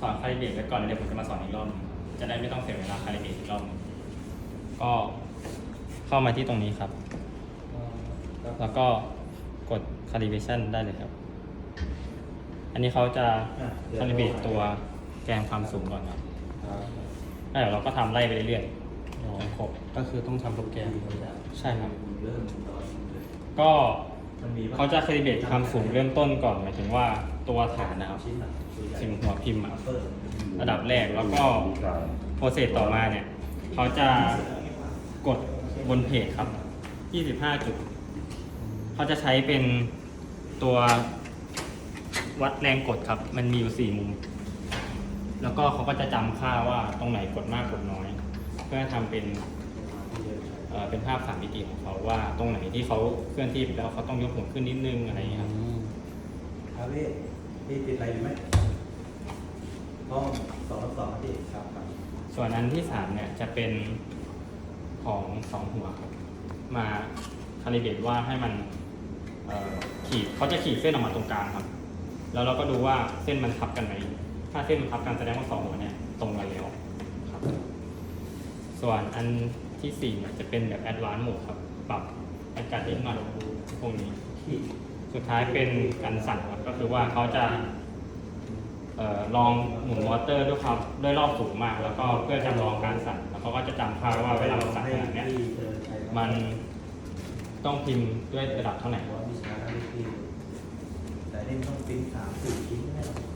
สอนคาลิเบรตไว้ก่อนแล้วเดี๋ยวผมจะมาสอนอีกรอบหนึงจะได้ไม่ต้องเสียเวลาคาลิเบรตอีกรอบหนึงก็เข้ามาที่ตรงนี้ครับ แล้วก็กด calibration ได้เลยครับ อันนี้เขาจะ calibrate ตัวแกนความสูงก่อนครับแล้วเดี๋ยวเราก็ทำไล่ไปเรื่อยๆจนครบก็คือต้องทำโปรแกรมใช่ครับเริ่มตอนเลยก็มันมี เขาจะ calibrate ความสูงเริ่มต้นก่อนหมายถึงว่าตัวฐานนะครับชิ้นอ่งหัวพิมพ์อะระดับแรกแล้วก็โปรเซสต่อมาเนี่ย เขาจะกดบนเพจครับ 25 จุด เขาจะใช้เป็นตัววัดแรงกดครับ มันมีอยู่ 4 มุม แล้วก็เขาก็จะจำค่าว่าตรงไหนกดมากกดน้อย เพื่อทำเป็น เอ่อเป็นภาพสามมิติของเขาว่าตรงไหนที่เขาเคลื่อนที่ไปแล้วเขาต้องยกหัวขึ้นนิดนึงอะไรอย่างเงี้ยครับคาเฟ่พี่ติดอะไรอยู่ไหมห้องสองสองที่ครับครับ ส่วนอันที่สามเนี่ยจะเป็นของสองหัวครับมาคาลิเบรตว่าให้มันเอ่อขีดเขาจะขีดเส้นออกมาตรงกลางครับ แล้วเราก็ดูว่าเส้นมันทับกันไหมถ้าเส้นมันทับกันแสดงว่าสองหัวเนี่ยตรงกันแล้วครับ ส่วนอัน ที่สี่เนี่ยจะเป็นแบบแอดวานซ์โหมดครับ ปรับอากาศเย็นมาพวกนี้ที่สุดท้ายเป็นการสั่นครับ ก็คือว่าเขาจะออลองหมุนมอเตอร์ด้วยความด้วยรอบสูงมาก แล้วก็เพื่อจำลองการสั่น แล้วเขาก็จะจำค่าว่าเวลาเราสั่นขนาดนี้ยมันต้องพิมพ์ด้วยระดับเท่าไหร่ว่าวิชาที่ที่แต่นี่ต้องปริ้นสามสี่ชิ้นแน่เอาเปิดแล้วก็เอ